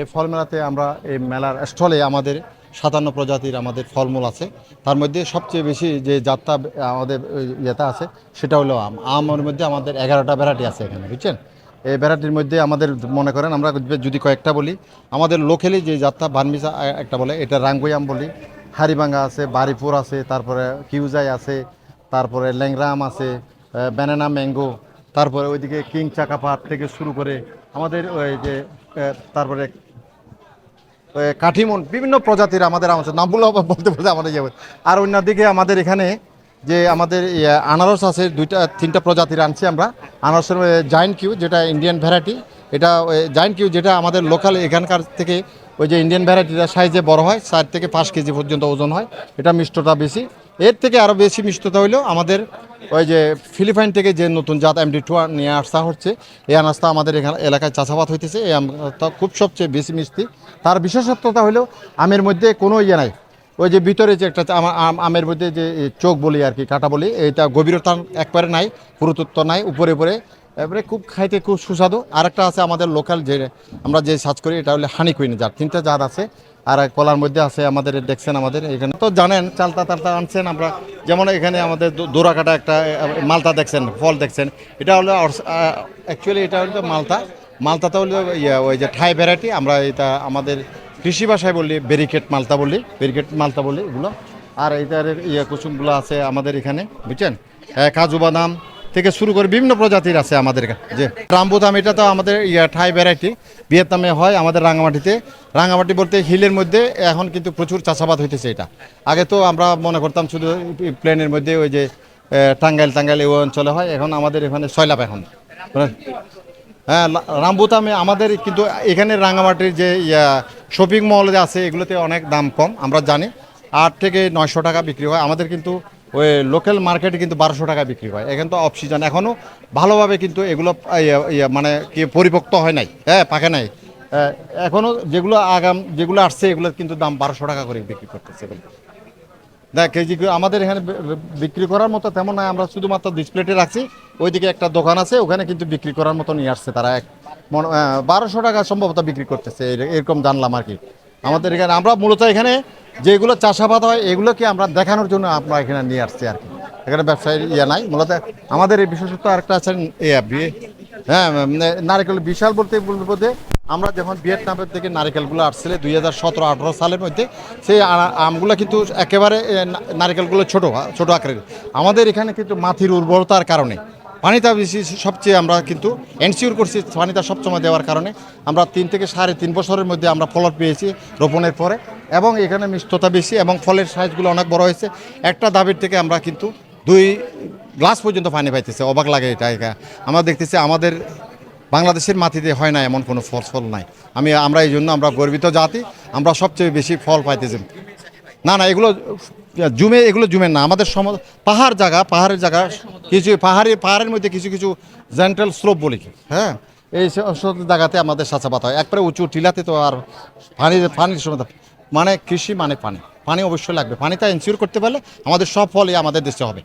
এই ফল মেলাতে আমরা এই মেলার স্টলে আমাদের সাতান্ন প্রজাতির আমাদের ফলমূল আছে। তার মধ্যে সবচেয়ে বেশি যে যাত্রা আমাদের ইয়েতে আছে, সেটা হলো আম। আমের মধ্যে আমাদের এগারোটা ভ্যারাইটি আছে এখানে, বুঝছেন? এই ভ্যারাইটির মধ্যে আমাদের মনে করেন আমরা যদি কয়েকটা বলি, আমাদের লোকেলি যে যাত্রা বানমিসা একটা বলে, এটা রাঙ্গুই আম বলি হারিবাঙ্গা আছে, বারিপুর আছে, তারপরে কিউজাই আছে, তারপরে ল্যাংরা আম আছে ব্যানানা, ম্যাঙ্গো, তারপরে ওইদিকে কিং চাকাপাট থেকে শুরু করে আমাদের ওই যে তারপরে কাঠিমন বিভিন্ন প্রজাতির আমাদের আম আছে নামগুলো বলতে বলতে আমাদের যাবে হয়। আর অন্যদিকে আমাদের এখানে যে আমাদের ইয়ে, আনারস আছে দুইটা তিনটা প্রজাতির আনছি আমরা। আনারসের জাইন্ট কিউ যেটা ইন্ডিয়ান ভ্যারাইটি এটা জাইন্ট কিউ যেটা আমাদের লোকাল এখানকার থেকে ওই যে ইন্ডিয়ান ভ্যারাইটিটা সাইজে বড় হয় চার থেকে পাঁচ কেজি পর্যন্ত ওজন হয়। এটা মিষ্টতা বেশি। এর থেকে আরও বেশি মিষ্টতা হইলেও আমাদের ওই যে ফিলিপাইন থেকে যে নতুন জাত এমডি টু নিয়ে আসা হচ্ছে, এই আনাজটা আমাদের এখানে এলাকায় চাষাবাদ হইতেছে, এই আমটা খুব সবচেয়ে বেশি মিষ্টি। তার বিশেষত্বতা হলো আমের মধ্যে কোনো ইয়ে নাই। ওই যে ভিতরে যে একটা আম- আমের মধ্যে যে চোখ বলি আর কি, কাটা বলি এটা গভীরতা একবারে নাই পুরুত্ব নাই, উপরে উপরে এবারে খুব খাইতে খুব সুস্বাদু। আর একটা আছে আমাদের লোকাল যে আমরা যে সার্চ করি এটা হলে হানি কুইন জাত তিনটা জাত আছে। আর কলার মধ্যে আছে আমাদের দেখছেন আমাদের এখানে। তো জানেন চালতা তালতা আনছেন আমরা। যেমন এখানে আমাদের দোরাকাটা একটা মালতা দেখছেন ফল দেখছেন। এটা হলো অ্যাকচুয়ালি এটা হলো মালটা মালটাটা হলো ইয়ে ওই যে ঠাই ভ্যারাইটি আমরা এটা আমাদের কৃষি ভাষায় বলি ব্যারিকেট মালতা বলি ব্যারিকেট মালতা বলি এগুলো। আর এটার ইয়ে কুসুমগুলো আছে আমাদের এখানে বুঝছেন? আহ, কাজু বাদাম থেকে শুরু করে বিভিন্ন প্রজাতির আছে আমাদের যে রামবুতাম এটা তো আমাদের ইয়া ঠাই ভ্যারাইটি ভিয়েতনামে হয় আমাদের রাঙামাটিতে। রাঙামাটি বলতে হিলের মধ্যে এখন কিন্তু প্রচুর চাষাবাদ হইতেছে এটা। আগে তো আমরা মনে করতাম শুধু প্লেনের মধ্যে ওই যে টাঙ্গাইল টাঙ্গাইল এই অঞ্চলে হয়, এখন আমাদের এখানে সয়লাভ এখন। হ্যাঁ লা- রামবুতামে আমাদের কিন্তু এখানে রাঙামাটির যে শপিং মল আছে, এগুলোতে অনেক দাম কম, আমরা জানি। আট থেকে নয়শো টাকা বিক্রি হয়। আমাদের কিন্তু ওই লোকাল মার্কেটে কিন্তু বারোশো টাকা বিক্রি হয়। এখানে তো অফ সিজন এখনও ভালোভাবে কিন্তু এগুলো মানে কি পরিপক্ত হয় নাই। হ্যাঁ পাকে নাই। আহ, এখনও যেগুলো আগাম যেগুলো আসছে এগুলো কিন্তু দাম বারোশো টাকা করে বিক্রি করতেছে দেখ কেজি আমাদের এখানে বিক্রি করার মতো তেমন নয় আমরা শুধুমাত্র ডিসপ্লেতে রাখছি। ওইদিকে একটা দোকান আছে ওখানে কিন্তু বিক্রি করার মতো নিয়ে আসছে তারা। এক বারোশো টাকা সম্ভবত বিক্রি করতেছে। এরকম জানলাম আর কি। আমাদের এখানে, আমরা মূলত এখানে যেগুলো চাষাবাদ হয়, এগুলোকে আমরা দেখানোর জন্য আমরা এখানে নিয়ে আসছি আর কি। এখানে ব্যবসায়ী ইয়ে নাই, মূলত আমাদের এই বিশেষত্ব আরেকটা আছে বি- হ্যাঁ মানে নারিকেল বিশাল বলতে বলব যে, আমরা যখন ভিয়েতনামের থেকে নারিকেলগুলো আসছিলে দুই হাজার সতেরো আঠারো সালের মধ্যে, সেই আমগুলো কিন্তু একেবারে নারিকেলগুলো ছোট ছোট আকারের। আমাদের এখানে কিন্তু মাটির উর্বরতার কারণে পানিটা বেশি সবচেয়ে আমরা কিন্তু এনসিওর করছি পানিটা সবসময় দেওয়ার কারণে। আমরা তিন থেকে সাড়ে তিন বছরের মধ্যে আমরা ফলন পেয়েছি রোপণের পরে। এবং এখানে মিষ্টতা বেশি এবং ফলের সাইজগুলো অনেক বড় হয়েছে। একটা দাবির থেকে আমরা কিন্তু দুই গ্লাস পর্যন্ত পানি পাইতেছে। অবাক লাগে এটা এটা। আমরা দেখতেছি আমাদের বাংলাদেশের মাটিতে হয় না এমন কোনো ফল ফল নাই। আমি, আমরা এই জন্য আমরা গর্বিত জাতি। আমরা সবচেয়ে বেশি ফল পাইতেছি। না না এগুলো জুমে এগুলো জুমে না। আমাদের সম পাহাড় জায়গা পাহাড়ের জায়গা কিছু পাহাড়ি পাহাড়ের মধ্যে কিছু কিছু জেন্টাল স্লোপ বলি হ্যাঁ? এই সব জায়গাতে আমাদের চাষাবাদ হয়। একবারে উঁচু টিলাতে তো আর পানি পানির সময় মানে কৃষি মানে পানি। পানি অবশ্যই লাগবে। পানিটা এনসিওর করতে পারলে আমাদের সব ফলই আমাদের দেশে হবে।